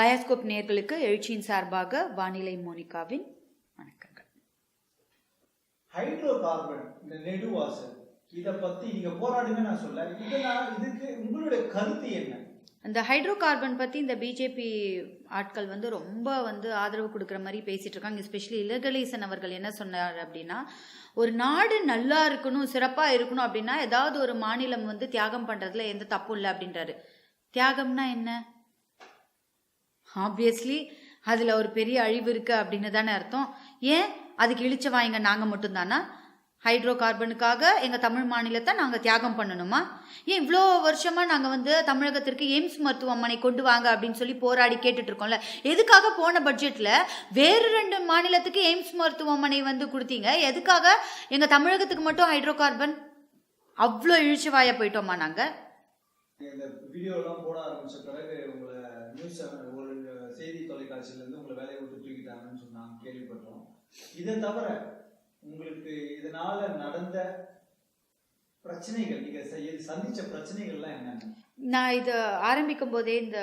Bioscope நேர்களுக்கு எழுச்சியின் சார்பாக வானிலை மோனிகாவின் வணக்கங்கள். ஹைட்ரோ கார்பன் இந்த நெடுவாசல் இத பத்தி நீங்க போராடுங்க நான் சொல்ல இதனால இதுக்கு உங்களுடைய கருத்து என்ன? அந்த ஹைட்ரோ கார்பன் பற்றி இந்த பிஜேபி ஆட்கள் வந்து ரொம்ப வந்து ஆதரவு கொடுக்குற மாதிரி பேசிட்டு இருக்காங்க. எஸ்பெஷலி இலகலேசன் அவர்கள் என்ன சொன்னார் அப்படின்னா ஒரு நாடு நல்லா இருக்கணும் சிறப்பாக இருக்கணும் அப்படின்னா ஏதாவது ஒரு மாநிலம் வந்து தியாகம் பண்ணுறதுல எந்த தப்பும் இல்லை அப்படின்றாரு. தியாகம்னா என்ன? ஆப்வியஸ்லி அதில் ஒரு பெரிய அழிவு இருக்குது அப்படின்னு தானே அர்த்தம். ஏன்? அதுக்கு இழிச்ச வாங்க நாங்கள் மட்டும்தானா? ஹைட்ரோ கார்பனுக்காக எங்கள் தமிழ் மாநிலத்தை நாங்கள் தியாகம் பண்ணணுமா? ஏன் இவ்வளோ வருஷமாக நாங்கள் வந்து தமிழகத்திற்கு எய்ம்ஸ் மருத்துவமனை கொண்டு வாங்க அப்படின்னு சொல்லி போராடி கேட்டுட்ருக்கோம்ல எதுக்காக போன பட்ஜெட்டில் வேறு ரெண்டு மாநிலத்துக்கு எய்ம்ஸ் மருத்துவமனை வந்து கொடுத்தீங்க? எதுக்காக எங்கள் தமிழகத்துக்கு மட்டும் ஹைட்ரோ கார்பன் அவ்வளோ இழிச்சு வாய போயிட்டோமா நாங்கள் செய்தி தொலைக்காட்சியிலிருந்து உங்களை வேலையை விட்டு தூக்கிட்டாங்கன்னு சொன்னாங்க கேள்விப்பட்டோம். இதை தவிர உங்களுக்கு இதனால நடந்த பிரச்சனைகள் நீங்கள் சந்திச்ச பிரச்சனைகள்லாம் என்னென்ன? நான் இதை ஆரம்பிக்கும் போதே இந்த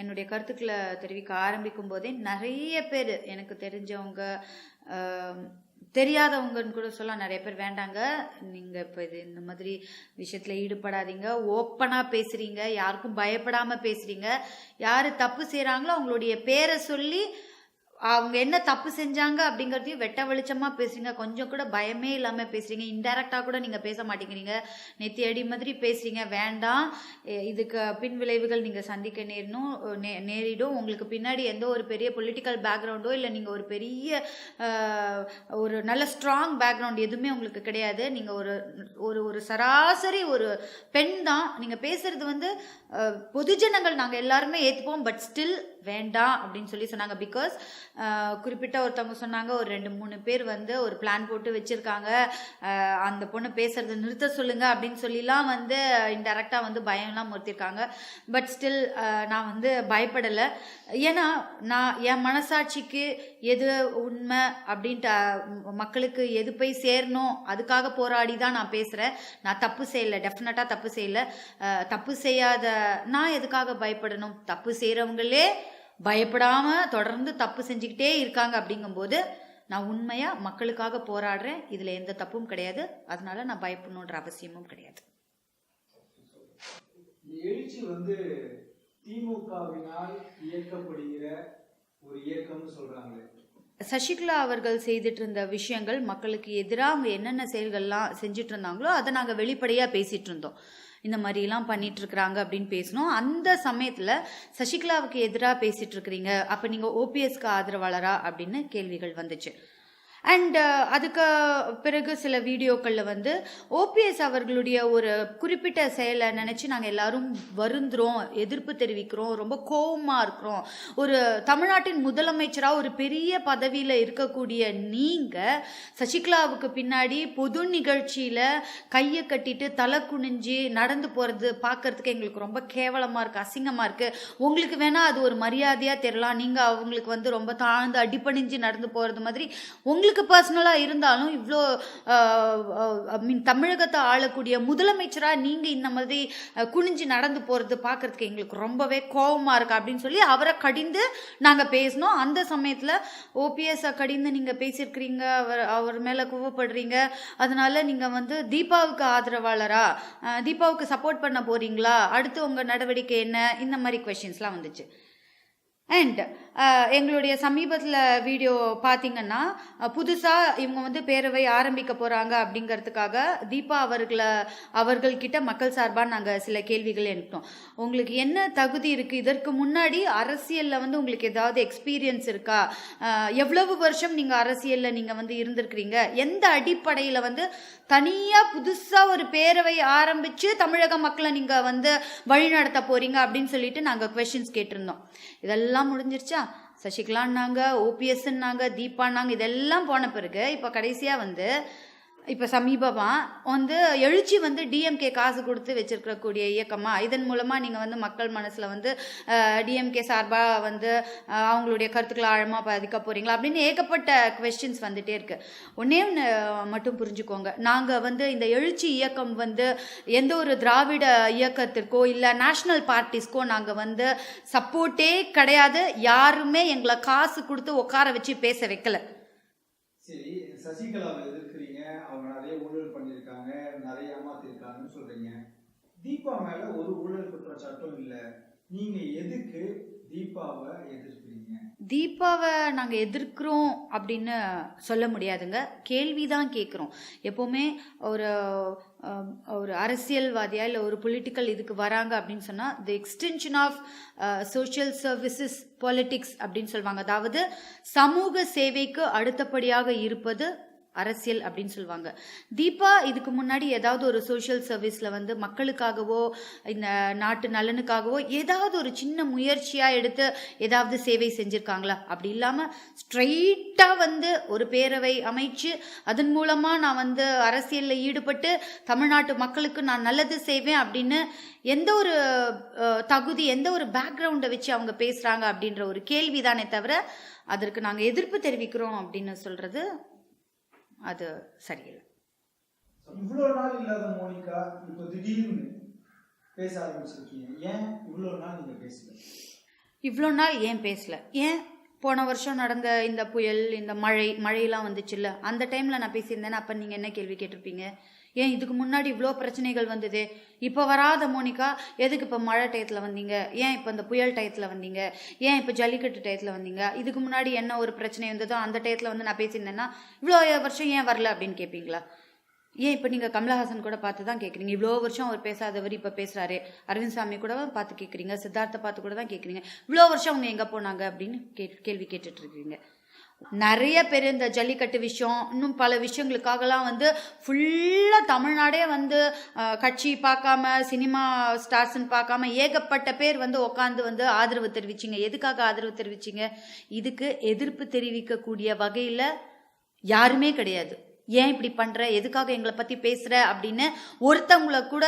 என்னுடைய கருத்துக்களை தெரிவிக்க ஆரம்பிக்கும் போதே நிறைய பேர் எனக்கு தெரிஞ்சவங்க தெரியாதவங்கன்னு கூட சொல்ல நிறைய பேர் வேண்டாங்க. நீங்கள் இப்போ இது இந்த மாதிரி விஷயத்தில் ஈடுபடாதீங்க. ஓப்பனாக பேசுகிறீங்க யாருக்கும் பயப்படாமல் பேசுகிறீங்க யார் தப்பு செய்கிறாங்களோ அவங்களுடைய பேரை சொல்லி அவங்க என்ன தப்பு செஞ்சாங்க அப்படிங்கிறதையும் வெட்ட வெளிச்சமாக பேசுறீங்க. கொஞ்சம் கூட பயமே இல்லாமல் பேசுறீங்க. இன்டெரக்டாக கூட நீங்கள் பேச மாட்டேங்கிறீங்க. நெத்தி அடி மாதிரி பேசுறீங்க. வேண்டாம். இதுக்கு பின் விளைவுகள் நீங்கள் சந்திக்க நேரணும் நே நேரிடும். உங்களுக்கு பின்னாடி எந்த ஒரு பெரிய பொலிட்டிக்கல் பேக்ரவுண்டோ இல்லை நீங்கள் ஒரு பெரிய ஒரு நல்ல ஸ்ட்ராங் பேக்ரவுண்ட் எதுவுமே உங்களுக்கு கிடையாது. நீங்கள் ஒரு ஒரு ஒரு சராசரி ஒரு பெண் தான். நீங்கள் பேசுறது வந்து பொதுஜனங்கள் நாங்கள் எல்லாருமே ஏற்றுப்போம் பட் ஸ்டில் வேண்டாம் அப்படின்னு சொல்லி சொன்னாங்க. பிகாஸ் குறிப்பிட்ட ஒருத்தவங்க சொன்னாங்க ஒரு ரெண்டு மூணு பேர் வந்து ஒரு பிளான் போட்டு வச்சுருக்காங்க. அந்த பொண்ணு பேசுகிறத நிறுத்த சொல்லுங்கள் அப்படின்னு சொல்லிலாம் வந்து இன்டெரக்டாக வந்து பயம்லாம் முறுத்திருக்காங்க பட் ஸ்டில் நான் வந்து பயப்படலை. ஏன்னா நான் என் மனசாட்சிக்கு எது உண்மை அப்படின்ட்டு மக்களுக்கு எது போய் சேரணும் அதுக்காக போராடி தான் நான் பேசுகிறேன் நான் தப்பு செய்யலை டெஃபினட்டாக தப்பு செய்யலை. தப்பு செய்யாத நான் எதுக்காக பயப்படணும்? தப்பு செய்கிறவங்களே பயப்படாம தொடர்ந்து தப்பு செஞ்சுக்கிட்டே இருக்காங்க அப்படிங்கும்போது நான் உண்மையா மக்களுக்காக போராடுறேன் இதுல எந்த தப்பும் கிடையாது அதனால நான் பயப்படணுன்ற அவசியமும் கிடையாது. எழுச்சி வந்து திமுகவினால் இயக்கப்படுகிற ஒரு இயக்கம்னு சொல்றாங்களே. சசிகலா அவர்கள் செய்துட்டு இருந்த விஷயங்கள் மக்களுக்கு எதிராக அவங்க என்னென்ன செயல்கள்லாம் செஞ்சுட்டு இருந்தாங்களோ அதை நாங்கள் வெளிப்படையாக பேசிட்டு இருந்தோம் இந்த மாதிரிலாம் பண்ணிட்டு இருக்கிறாங்க அப்படின்னு பேசினோம் அந்த சமயத்தில் சசிகலாவுக்கு எதிராக பேசிட்டு இருக்கிறீங்க அப்போ நீங்கள் ஓபிஎஸ்க்கு ஆதரவாளரா அப்படின்னு கேள்விகள் வந்துச்சு. அண்ட் uh, அதுக்கு பிறகு சில வீடியோக்களில் வந்து ஓபிஎஸ் அவர்களுடைய ஒரு குறிப்பிட்ட செயலை நினச்சி நாங்கள் எல்லாரும் வருந்துறோம் எதிர்ப்பு தெரிவிக்கிறோம் ரொம்ப கோவமாக இருக்கிறோம். ஒரு தமிழ்நாட்டின் முதலமைச்சராக ஒரு பெரிய பதவியில் இருக்கக்கூடிய நீங்கள் சசிகலாவுக்கு பின்னாடி பொது நிகழ்ச்சியில் கையை கட்டிட்டு தலை குனிஞ்சு நடந்து போகிறது பார்க்கறதுக்கு எங்களுக்கு ரொம்ப கேவலமாக இருக்குது அசிங்கமாக இருக்குது உங்களுக்கு வேணால் அது ஒரு மரியாதையாக தெரியலாம் நீங்கள் அவங்களுக்கு வந்து ரொம்ப தாழ்ந்து அடிப்பணிஞ்சு நடந்து போகிறது மாதிரி உங்களுக்கு பர்சனலாக இருந்தாலும் இவ்வளோ ஐ மீன் தமிழகத்தை ஆளக்கூடிய முதலமைச்சராக நீங்கள் இந்த மாதிரி குனிஞ்சு நடந்து போகிறது பார்க்கறதுக்கு எங்களுக்கு ரொம்பவே கோபமாக இருக்குது அப்படின்னு சொல்லி அவரை கடிந்து நாங்கள் பேசினோம். அந்த சமயத்தில் ஓபிஎஸ்ஸை கடிந்து நீங்கள் பேசியிருக்கிறீங்க அவர் அவர் மேலே கோவப்படுறீங்க. அதனால் நீங்கள் வந்து தீபாவுக்கு ஆதரவாளரா தீபாவுக்கு சப்போர்ட் பண்ண போகிறீங்களா அடுத்து உங்கள் நடவடிக்கை என்ன? இந்த மாதிரி கொஷின்ஸ்லாம் வந்துச்சு. அண்ட் uh, எங்களுடைய சமீபத்தில் வீடியோ பார்த்தீங்கன்னா புதுசாக இவங்க வந்து பேரவை ஆரம்பிக்க போகிறாங்க அப்படிங்கிறதுக்காக தீபா அவர்களை அவர்கள்கிட்ட மக்கள் சார்பாக நாங்கள் சில கேள்விகள் எழுப்பிட்டோம் உங்களுக்கு என்ன தகுதி இருக்குது இதற்கு முன்னாடி அரசியலில் வந்து உங்களுக்கு ஏதாவது எக்ஸ்பீரியன்ஸ் இருக்கா? எவ்வளவு வருஷம் நீங்கள் அரசியலில் நீங்கள் வந்து இருந்திருக்கிறீங்க? எந்த அடிப்படையில் வந்து தனியாக புதுசாக ஒரு பேரவை ஆரம்பித்து தமிழக மக்களை நீங்கள் வந்து வழிநடத்த போகிறீங்க அப்படின்னு சொல்லிட்டு நாங்கள் கொஷின்ஸ் கேட்டிருந்தோம். இதெல்லாம் முடிஞ்சிருச்சா? சசிகலான்னாங்க ஓபிஎஸ்ன்னாங்க தீபான்னாங்க இதெல்லாம் போன பிறகு இப்போ கடைசியாக வந்து இப்போ சமீபமாக வந்து எழுச்சி வந்து டிஎம்கே காசு கொடுத்து வச்சிருக்கக்கூடிய இயக்கமாக இதன் மூலமாக நீங்கள் வந்து மக்கள் மனசில் வந்து டிஎம்கே சார்பாக வந்து அவங்களுடைய கருத்துக்களை ஆழமாக பாதிக்க போகிறீங்களா அப்படின்னு ஏகப்பட்ட கொஸ்டின்ஸ் வந்துகிட்டே இருக்குது ஒன்றே ஒன்று மட்டும் புரிஞ்சுக்கோங்க. நாங்கள் வந்து இந்த எழுச்சி இயக்கம் வந்து எந்த ஒரு திராவிட இயக்கத்திற்கோ இல்லை நேஷ்னல் பார்ட்டிஸ்க்கோ நாங்கள் வந்து சப்போர்ட்டே கிடையாது. யாருமே எங்களை காசு கொடுத்து உட்கார வச்சு பேச வைக்கல. சரி சசிகலாவை எதிர்க்கிறீங்க அவங்க நிறைய ஊழல் பண்ணியிருக்காங்க நிறைய ஏமாத்திருக்காங்கன்னு சொல்றீங்க தீபா மேல ஒரு ஊழல் குற்றச்சாட்டும் இல்ல. நீங்க எதுக்கு தீபாவை எதிர்க்கிறீங்க? தீபாவை நாங்கள் எதிர்க்கிறோம் அப்படின்னு சொல்ல முடியாதுங்க. கேள்வி தான் கேட்குறோம் எப்போவுமே ஒரு ஒரு அரசியல்வாதியா இல்லை ஒரு பொலிட்டிக்கல் இதுக்கு வராங்க அப்படின்னு சொன்னால் the extension of social services politics அப்படின்னு சொல்லுவாங்க. அதாவது சமூக சேவைக்கு அடுத்தபடியாக இருப்பது அரசியல் அப்படின்னு சொல்லுவாங்க. தீபா இதுக்கு முன்னாடி ஏதாவது ஒரு சோஷியல் சர்வீஸில் வந்து மக்களுக்காகவோ இந்த நாட்டு நலனுக்காகவோ ஏதாவது ஒரு சின்ன முயற்சியாக எடுத்து ஏதாவது சேவை செஞ்சுருக்காங்களா? அப்படி இல்லாமல் ஸ்ட்ரைட்டாக வந்து ஒரு பேரவை அமைச்சு அதன் மூலமாக நான் வந்து அரசியலில் ஈடுபட்டு தமிழ்நாட்டு மக்களுக்கு நான் நல்லது செய்வேன் அப்படின்னு எந்த ஒரு தகுதி எந்த ஒரு பேக்ரவுண்டை வச்சு அவங்க பேசுகிறாங்க அப்படின்ற ஒரு கேள்வி தானே தவிர அதற்கு நாங்கள் எதிர்ப்பு தெரிவிக்கிறோம் அப்படின்னு சொல்கிறது அது சரியில்லை. இவ்வளவு நாள் இல்லாத மோனிகா இப்போ திடீர்னு பேச ஆரம்பிச்சிருக்கீங்க. ஏன் இவ்வளவு நாள் நீங்க பேசல? இவ்வளோ நாள் ஏன் பேசல? ஏன் போன வருஷம் நடந்த இந்த புயல் இந்த மழை மழையெல்லாம் வந்துச்சுல்ல? அந்த டைமில் நான் பேசியிருந்தேன்னா அப்போ நீங்கள் என்ன கேள்வி கேட்டிருப்பீங்க? ஏன் இதுக்கு முன்னாடி இவ்வளோ பிரச்சனைகள் வந்தது? இப்போ வராத மோனிகா எதுக்கு இப்போ மழை டயத்தில் வந்தீங்க? ஏன் இப்போ இந்த புயல் டயத்தில் வந்தீங்க? ஏன் இப்போ ஜல்லிக்கட்டு டயத்தில் வந்தீங்க? இதுக்கு முன்னாடி என்ன ஒரு பிரச்சனை வந்ததோ அந்த டயத்தில் வந்து நான் பேசியிருந்தேன்னா இவ்வளோ வருஷம் ஏன் வரல அப்படின்னு கேட்பீங்களா ஏன் இப்போ நீங்கள் கமலஹாசன் கூட பார்த்து தான் கேட்குறீங்க இவ்வளோ வருஷம் அவர் பேசாதவர் இப்போ பேசுகிறாரு அரவிந்த் சாமி கூட பார்த்து கேட்குறீங்க சித்தார்த்தை பார்த்து கூட தான் கேட்குறீங்க இவ்வளோ வருஷம் அவங்க எங்கே போனாங்க அப்படின்னு கே கேள்வி கேட்டுட்ருக்கீங்க நிறைய பேர் இந்த ஜல்லிக்கட்டு விஷயம் இன்னும் பல விஷயங்களுக்காகலாம் வந்து ஃபுல்லாக தமிழ்நாடே வந்து கட்சி பார்க்காம சினிமா ஸ்டார்ஸ்ன்னு பார்க்காம ஏகப்பட்ட பேர் வந்து உட்காந்து வந்து ஆதரவு தெரிவிச்சிங்க. எதுக்காக ஆதரவு தெரிவிச்சிங்க? இதுக்கு எதிர்ப்பு தெரிவிக்கக்கூடிய வகையில் யாருமே கிடையாது. ஏன் இப்படி பண்ணுற எதுக்காக எங்களை பற்றி பேசுகிற அப்படின்னு ஒருத்தவங்கள கூட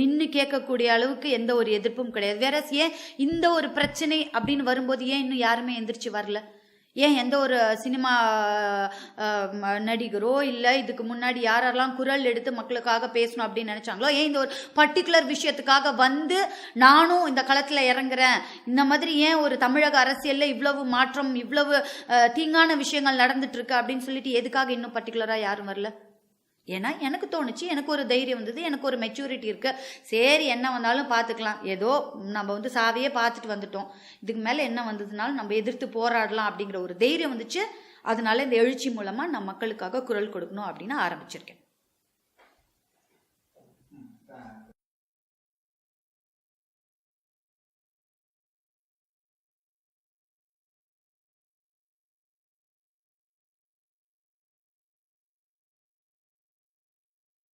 நின்று கேட்கக்கூடிய அளவுக்கு எந்த ஒரு எதிர்ப்பும் கிடையாது. வேற ஏன் இந்த ஒரு பிரச்சனை அப்படின்னு வரும்போது ஏன் இன்னும் யாருமே எந்திரிச்சு வரல? ஏன் எந்த ஒரு சினிமா நடிகரோ இல்லை இதுக்கு முன்னாடி யாரெல்லாம் குரல் எடுத்து மக்களுக்காக பேசணும் அப்படின்னு நினைச்சாங்களோ ஏன் இந்த ஒரு பர்டிகுலர் விஷயத்துக்காக வந்து நானும் இந்த களத்தில் இறங்குறேன்? இந்த மாதிரி ஏன் ஒரு தமிழக அரசியலில் இவ்வளவு மாற்றம் இவ்வளவு தீங்கான விஷயங்கள் நடந்துட்டு இருக்கு அப்படின்னு சொல்லிட்டு எதுக்காக இன்னும் பர்டிகுலராக யாரும் வரல? ஏன்னா எனக்கு தோணுச்சு எனக்கு ஒரு தைரியம் வந்தது எனக்கு ஒரு மெச்சூரிட்டி இருக்கு. சரி என்ன வந்தாலும் பார்த்துக்கலாம் ஏதோ நம்ம வந்து சாவையே பார்த்துட்டு வந்துட்டோம். இதுக்கு மேலே என்ன வந்ததுனாலும் நம்ம எதிர்த்து போராடலாம் அப்படிங்கிற ஒரு தைரியம் வந்துச்சு. அதனால இந்த எழுச்சி மூலமாக நான் மக்களுக்காக குரல் கொடுக்கணும் அப்படின்னு ஆரம்பிச்சிருக்கேன்.